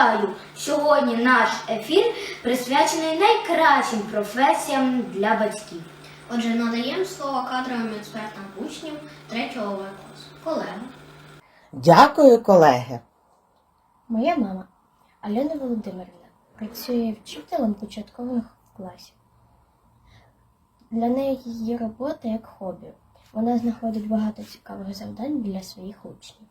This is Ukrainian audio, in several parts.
Нагадаю, сьогодні наш ефір присвячений найкращим професіям для батьків. Отже, надаємо слово кадровим експертам учнів 3 В класу. Колега. Дякую, колеги. Моя мама Альона Володимирівна працює вчителем початкових класів. Для неї її робота як хобі. Вона знаходить багато цікавих завдань для своїх учнів.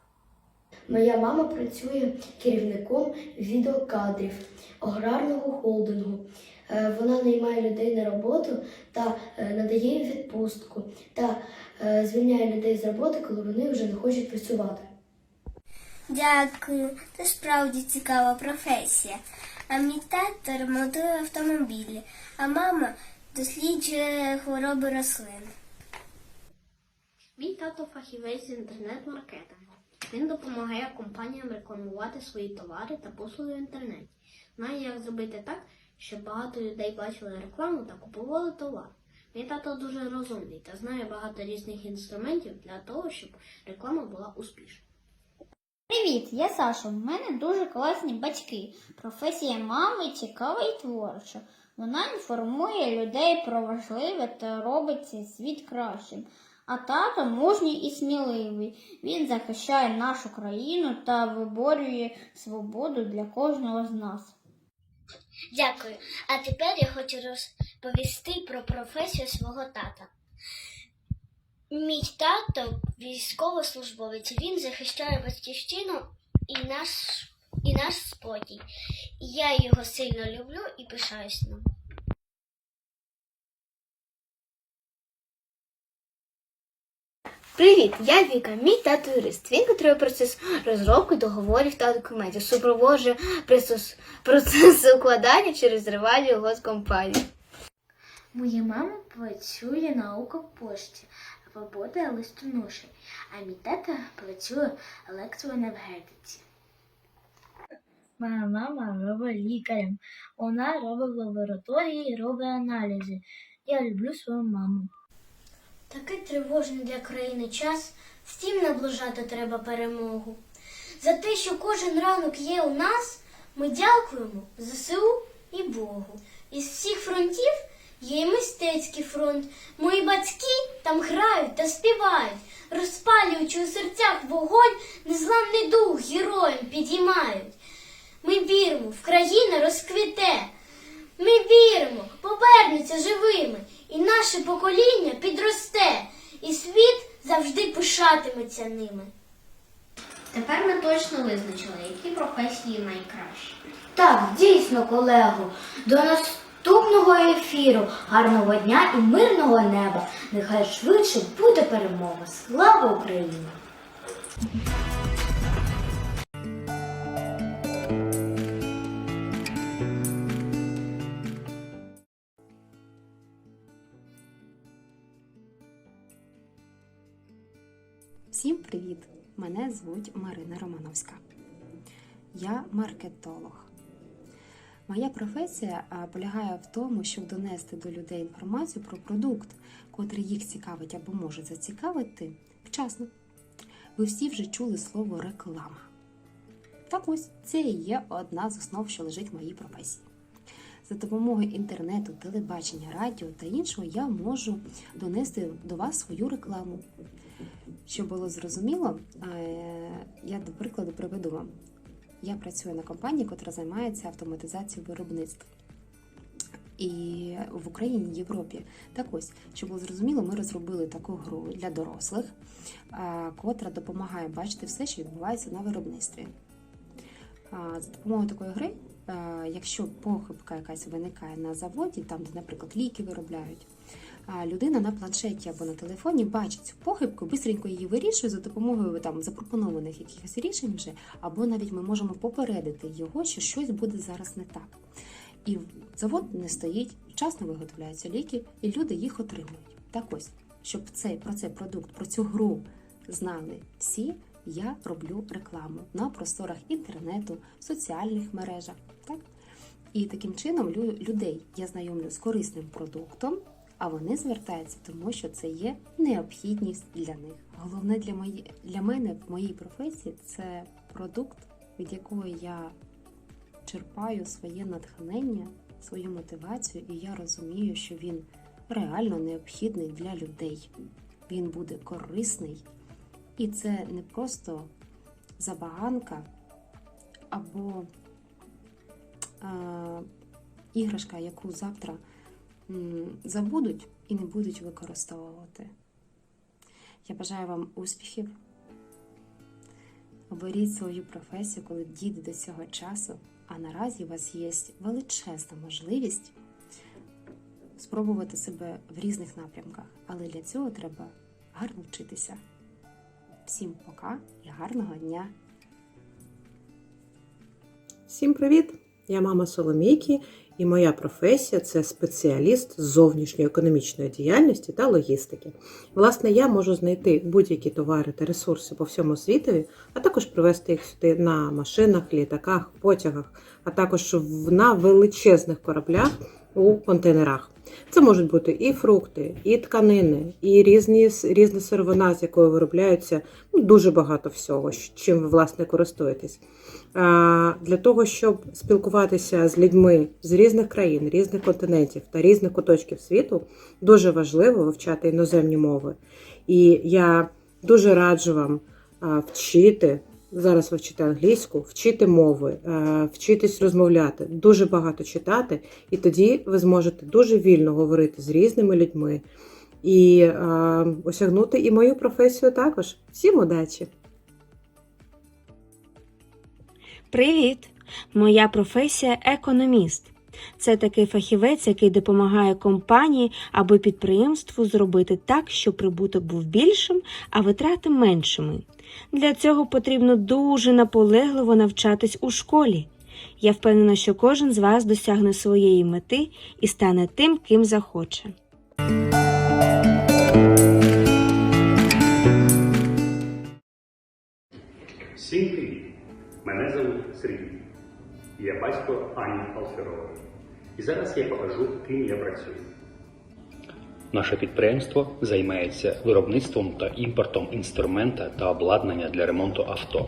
Моя мама працює керівником відеокадрів аграрного холдингу. Е, Вона наймає людей на роботу та е, надає їм відпустку та е, звільняє людей з роботи, коли вони вже не хочуть працювати. Дякую, це справді цікава професія. А мій тато ремонтує автомобілі, а мама досліджує хвороби рослин. Мій тато фахівець з інтернет-маркетингу. Він допомагає компаніям рекламувати свої товари та послуги в інтернеті. Знає, як зробити так, щоб багато людей бачили рекламу та купували товар. Мій тато дуже розумний та знає багато різних інструментів для того, щоб реклама була успішна. Привіт, я Саша. У мене дуже класні батьки. Професія мами цікава і творча. Вона інформує людей про важливе та робить світ кращим. А тато мужній і сміливий. Він захищає нашу країну та виборює свободу для кожного з нас. Дякую. А тепер я хочу розповісти про професію свого тата. Мій тато військовослужбовець. Він захищає батьківщину і наш, і наш спокій. Я його сильно люблю і пишаюсь ним. Привіт, я Віка, мій тато юрист. Він контролює процес розробки договорів та документів, супроводжує процес, процес укладання чи розривання угод з компанії. Моя мама працює на Укрпошті, робота листоноші, а мій тато працює в електроенергетиці. Моя мама робить лікарем. Вона робить в лабораторії, робить аналізи. Я люблю свою маму. Такий тривожний для країни час, всім наближати треба перемогу. За те, що кожен ранок є у нас, ми дякуємо ЗСУ і Богу. Із всіх фронтів є і мистецький фронт. Мої батьки там грають та співають, розпалюючи у серцях вогонь, незламний дух героям підіймають. Ми віримо, в країна розквіте. Ми віримо, повернуться живими, і наше покоління підросте, і світ завжди пишатиметься ними. Тепер ми точно визначили, які професії найкращі. Так, дійсно, колего, до наступного ефіру. Гарного дня і мирного неба. Нехай швидше буде перемога. Слава Україні! Всім привіт! Мене звуть Марина Романовська. Я маркетолог. Моя професія полягає в тому, щоб донести до людей інформацію про продукт, котрий їх цікавить або може зацікавити вчасно. Ви всі вже чули слово реклама. Так ось це і є одна з основ, що лежить в моїй професії. За допомогою інтернету, телебачення, радіо та іншого я можу донести до вас свою рекламу. Щоб було зрозуміло, е, я до прикладу приведу вам. Я працюю на компанії, яка займається автоматизацією виробництва. І в Україні, Європі. Так ось, щоб було зрозуміло, ми розробили таку гру для дорослих, е, котра допомагає бачити все, що відбувається на виробництві. За допомогою такої гри, е, якщо похибка якась виникає на заводі, там, де, наприклад, ліки виробляють, людина на планшеті або на телефоні бачить цю похибку, бистренько її вирішує за допомогою там запропонованих якихось рішень вже, або навіть ми можемо попередити його, що щось буде зараз не так. І завод не стоїть, вчасно виготовляються ліки, і люди їх отримують. Так ось, щоб цей про цей продукт, про цю гру знали всі, я роблю рекламу на просторах інтернету, соціальних мережах. Так? І таким чином людей я знайомлю з корисним продуктом, а вони звертаються, тому що це є необхідність для них. Головне для мої, для мене в моїй професії це продукт, від якого я черпаю своє натхнення, свою мотивацію, і я розумію, що він реально необхідний для людей. Він буде корисний. І це не просто забаганка або е, іграшка, яку завтра забудуть і не будуть використовувати. Я бажаю вам успіхів. Оберіть свою професію, коли дійде до цього часу, а наразі у вас є величезна можливість спробувати себе в різних напрямках. Але для цього треба гарно вчитися. Всім пока і гарного дня! Всім привіт! Я мама Соломійки, і моя професія це спеціаліст з зовнішньої економічної діяльності та логістики. Власне, я можу знайти будь-які товари та ресурси по всьому світові, а також привезти їх сюди на машинах, літаках, потягах, а також на величезних кораблях у контейнерах. Це можуть бути і фрукти, і тканини, і різні, різна сировина, з якою виробляються ну, дуже багато всього, чим ви власне користуєтесь. А, Для того, щоб спілкуватися з людьми з різних країн, різних континентів та різних куточків світу, дуже важливо вивчати іноземні мови. І я дуже раджу вам вчити. Зараз ви вчите англійську, вчити мови, вчитесь вчитись розмовляти, дуже багато читати, і тоді ви зможете дуже вільно говорити з різними людьми і е, осягнути і мою професію також. Всім удачі! Привіт! Моя професія економіст. Це такий фахівець, який допомагає компанії або підприємству зробити так, щоб прибуток був більшим, а витрати меншими. Для цього потрібно дуже наполегливо навчатись у школі. Я впевнена, що кожен з вас досягне своєї мети і стане тим, ким захоче. Всім привіт! Мене звуть Сергій. Я батько Ані Алферової. І зараз я покажу, ким я працюю. Наше підприємство займається виробництвом та імпортом інструмента та обладнання для ремонту авто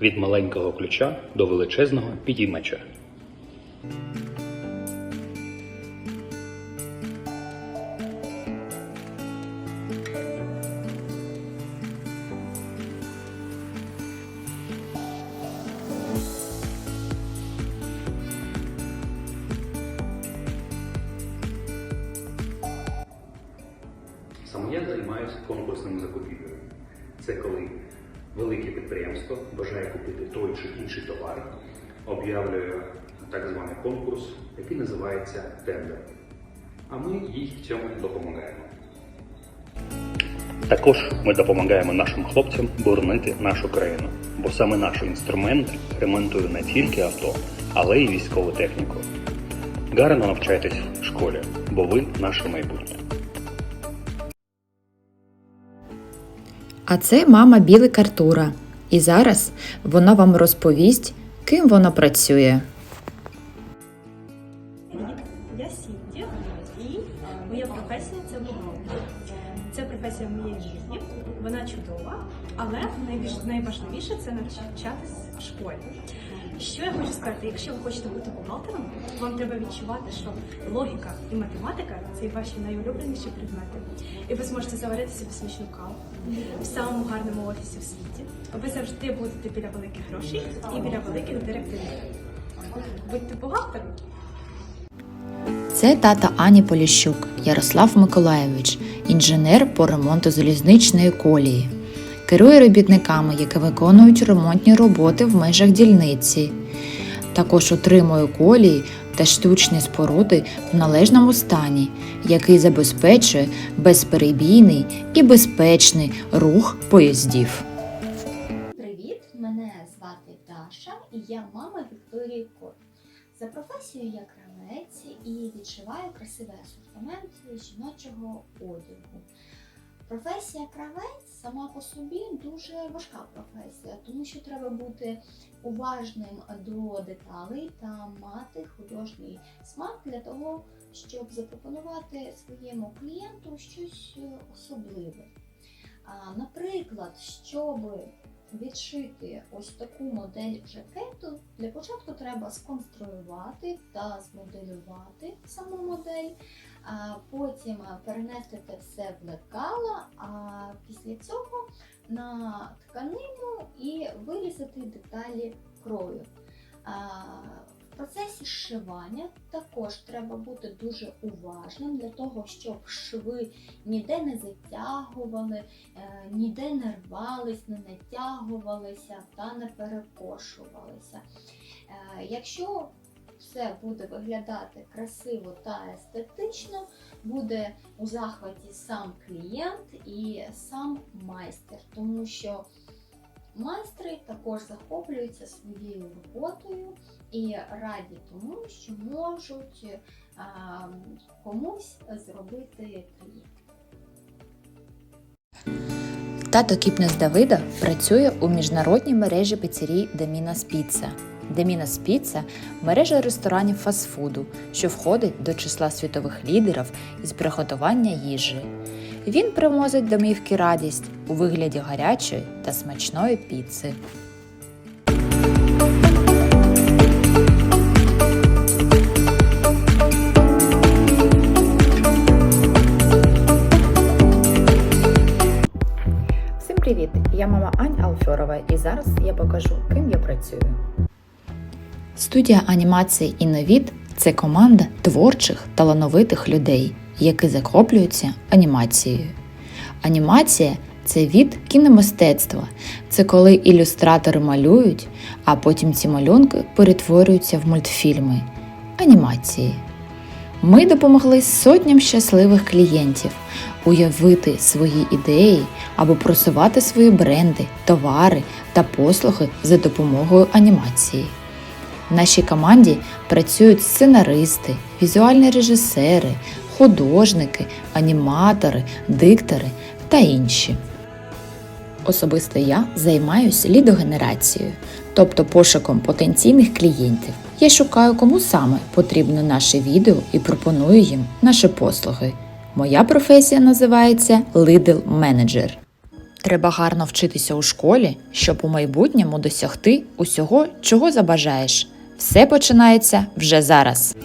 від маленького ключа до величезного підіймача. Чи інший товар, об'явлює так званий конкурс, який називається тендер. А ми їй в цьому допомагаємо. Також ми допомагаємо нашим хлопцям боронити нашу країну, бо саме наші інструменти ремонтують не тільки авто, але й військову техніку. Гарно навчайтесь в школі, бо ви наше майбутнє. А це мама Білик Артура. І зараз вона вам розповість, ким вона працює. Я Сінді, і моя професія це бухгалтер. Це професія моєї житті, вона чудова, але найважливіше це навчатись в школі. Що я хочу сказати, якщо ви хочете бути бухгалтером, вам треба відчувати, що логіка і математика це ваші найулюбленіші предмети. І ви зможете заварити собі смачну каву в самому гарному офісі в світі. Ви завжди будете біля великих грошей і біля великих директорів. Будьте бухгалтером. Це тата Ані Поліщук Ярослав Миколаєвич, інженер по ремонту залізничної колії. Керує робітниками, які виконують ремонтні роботи в межах дільниці. Також утримує колії та штучні споруди в належному стані, який забезпечує безперебійний і безпечний рух поїздів. Я мама Вікторії Кот. За професією я кравець і відшиваю красивий асортимент жіночого одягу. Професія кравець сама по собі дуже важка професія, тому що треба бути уважним до деталей та мати художній смак для того, щоб запропонувати своєму клієнту щось особливе. Наприклад, щоб відшити ось таку модель жакету, для початку треба сконструювати та змоделювати саму модель, потім перенести це все в лекало, а після цього на тканину і вирізати деталі крою. Процесі зшивання також треба бути дуже уважним для того, щоб шви ніде не затягували, е, ніде не рвались, не натягувалися та не перекошувалися. Е, Якщо все буде виглядати красиво та естетично, буде у захваті сам клієнт і сам майстер, тому що майстри також захоплюються своєю роботою і раді тому, що можуть комусь зробити приємно. Тато Кіпнес Давида працює у міжнародній мережі піцерій Домінас Піца. Домінас Піца мережа ресторанів фастфуду, що входить до числа світових лідерів із приготування їжі. Він привозить домівки радість у вигляді гарячої та смачної піци. Я мама Ань Алфьорова і зараз я покажу, ким я працюю. Студія анімації Інновіт це команда творчих талановитих людей, які захоплюються анімацією. Анімація це від кіномистецтва. Це коли ілюстратори малюють, а потім ці малюнки перетворюються в мультфільми. Анімації. Ми допомогли сотням щасливих клієнтів уявити свої ідеї або просувати свої бренди, товари та послуги за допомогою анімації. В нашій команді працюють сценаристи, візуальні режисери, художники, аніматори, диктори та інші. Особисто я займаюся лідогенерацією, тобто пошуком потенційних клієнтів. Я шукаю, кому саме потрібно наше відео і пропоную їм наші послуги. Моя професія називається Lidl Manager. Треба гарно вчитися у школі, щоб у майбутньому досягти усього, чого забажаєш. Все починається вже зараз.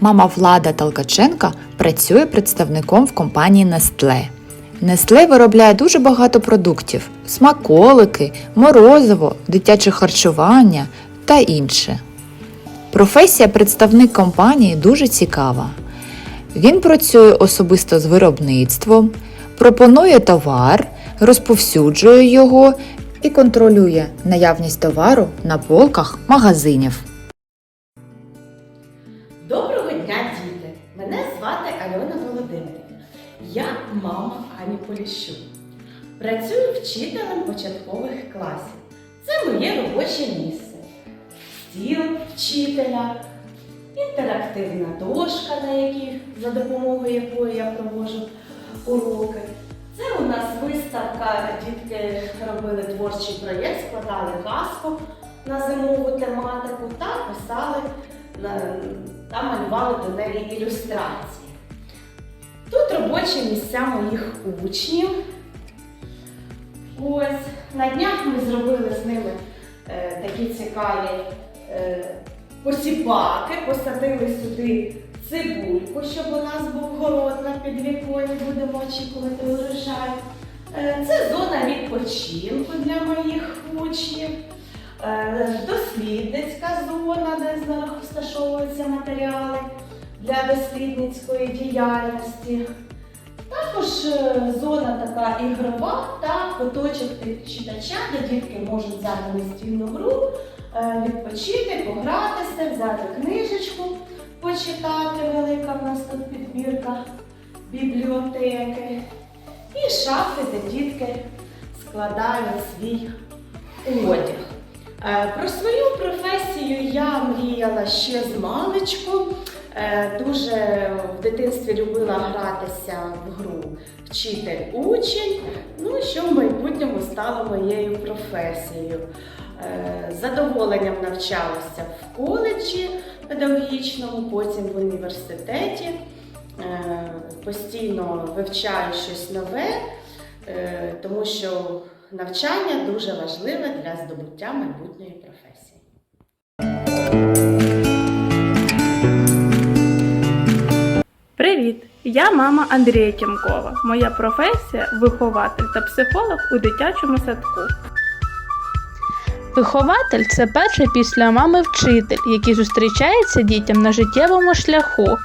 Мама Влада Толкаченка працює представником в компанії Nestle. Nestle виробляє дуже багато продуктів: смаколики, морозиво, дитяче харчування та інше. Професія представник компанії дуже цікава. Він працює особисто з виробництвом, пропонує товар, розповсюджує його і контролює наявність товару на полках магазинів. Доброго дня, діти! Мене звати Альона Володимирівна. Я мама Ані Поліщук. Працюю вчителем початкових класів. Це моє робоче місце. Стіл вчителя, інтерактивна дошка, на якій за допомогою якої я проводжу уроки. Це у нас виставка, дітки робили творчий проєкт, складали казку на зимову тематику та писали та малювали до неї ілюстрації. Тут робочі місця моїх учнів. Ось на днях ми зробили з ними е, такі цікаві е, посіпаки, посадили сюди цибульку, щоб у нас був город на підвіконні, будемо очікувати урожай. Е, Це зона відпочинку для моїх учнів, Е, дослідницька зона, де розташовуються матеріали для дослідницької діяльності. Також е, зона така ігрова та куточок читача, де дітки можуть взяти настільну гру, відпочити, погратися, взяти книжечку, почитати. Велика в нас тут підбірка бібліотеки. І шафи, де дітки складають свій одяг. Е, Про свою професію я мріяла ще з маличку. Е, Дуже в дитинстві любила гратися в гру вчитель-учень, ну що в майбутньому стало моєю професією. Е, задоволенням навчалася в коледжі педагогічному, потім в університеті. Е, Постійно вивчаю щось нове, е, тому що навчання дуже важливе для здобуття майбутньої професії. Привіт! Я мама Андрія Тімкова. Моя професія вихователь та психолог у дитячому садку. Вихователь це перший після мами вчитель, який зустрічається дітям на життєвому шляху.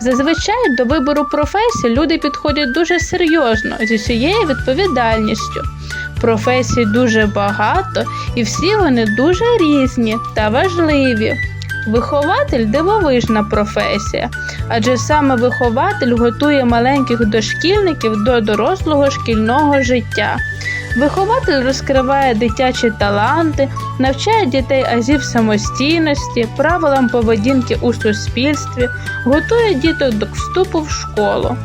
Зазвичай до вибору професії люди підходять дуже серйозно, зі всією відповідальністю. Професій дуже багато, і всі вони дуже різні та важливі. Вихователь дивовижна професія, адже саме вихователь готує маленьких дошкільників до дорослого шкільного життя. Вихователь розкриває дитячі таланти, навчає дітей азів самостійності, правилам поведінки у суспільстві, готує діток до вступу в школу.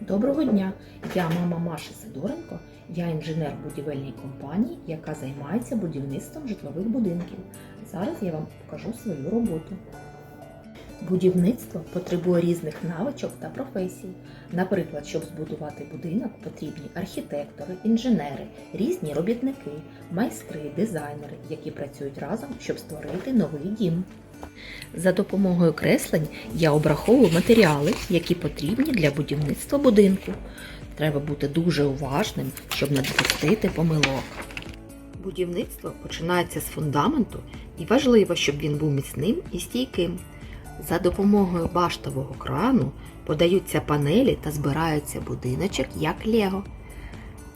Доброго дня! Я мама Маша Сидоренко. Я інженер в будівельній компанії, яка займається будівництвом житлових будинків. Зараз я вам покажу свою роботу. Будівництво потребує різних навичок та професій. Наприклад, щоб збудувати будинок, потрібні архітектори, інженери, різні робітники, майстри, дизайнери, які працюють разом, щоб створити новий дім. За допомогою креслень я обраховую матеріали, які потрібні для будівництва будинку. Треба бути дуже уважним, щоб не допустити помилок. Будівництво починається з фундаменту і важливо, щоб він був міцним і стійким. За допомогою баштового крану подаються панелі та збираються будиночок як лего.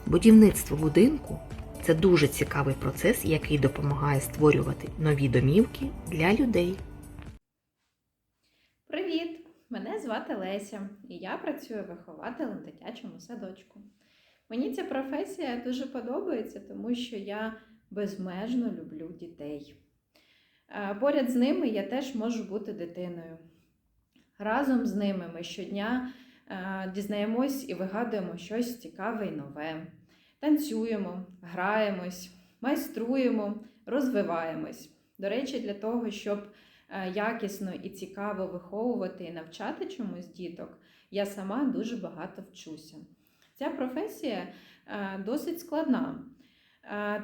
Будівництво будинку це дуже цікавий процес, який допомагає створювати нові домівки для людей. Привіт! Мене звати Леся, і я працюю вихователем в дитячому садочку. Мені ця професія дуже подобається, тому що я безмежно люблю дітей. Е, Поряд з ними я теж можу бути дитиною. Разом з ними ми щодня е, дізнаємось і вигадуємо щось цікаве і нове. Танцюємо, граємось, майструємо, розвиваємось. До речі, для того, щоб е, якісно і цікаво виховувати і навчати чомусь діток, я сама дуже багато вчуся. Ця професія досить складна,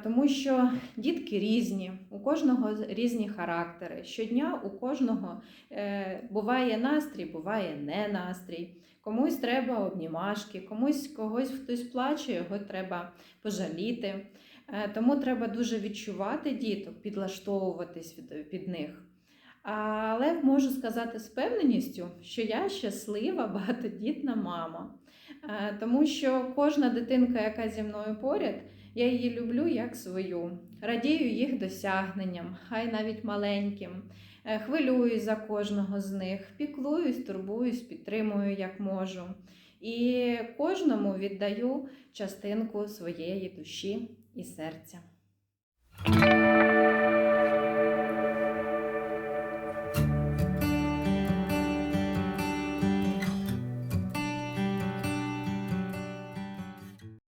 тому що дітки різні, у кожного різні характери. Щодня у кожного е, буває настрій, буває не настрій. Комусь треба обнімашки, комусь когось хтось плаче, його треба пожаліти. Е, Тому треба дуже відчувати діток, підлаштовуватись під них. Але можу сказати з певненістю, що я щаслива багатодітна мама. Е, Тому що кожна дитинка, яка зі мною поряд, я її люблю як свою. Радію їх досягненням, хай навіть маленьким. Е, Хвилююсь за кожного з них, піклуюсь, турбуюсь, підтримую як можу. І кожному віддаю частинку своєї душі і серця.